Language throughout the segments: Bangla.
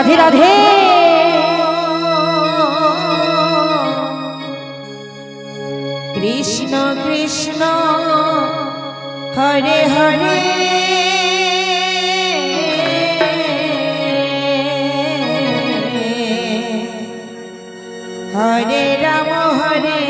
রাধে রাধে। কৃষ্ণ কৃষ্ণ হরে হরে। হরে রাম হরে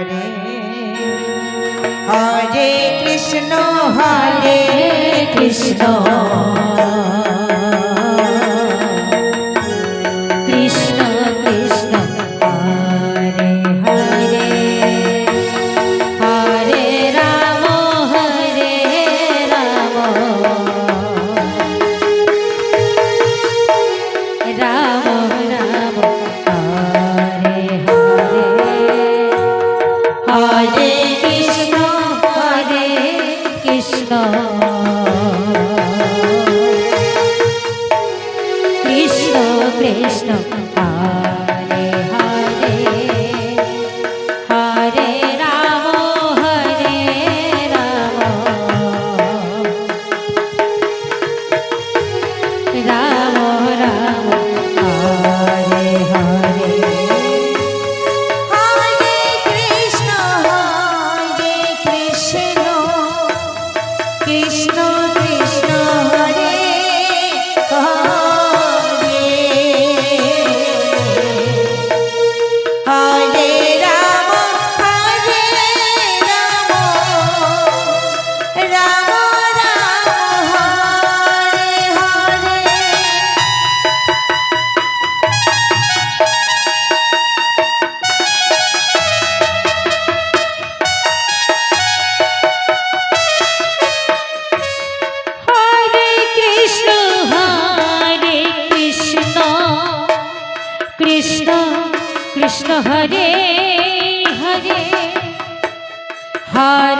হরে হরে কৃষ্ণ হরে কৃষ্ণ। কৃষ্ণ। হরে হরে হরে।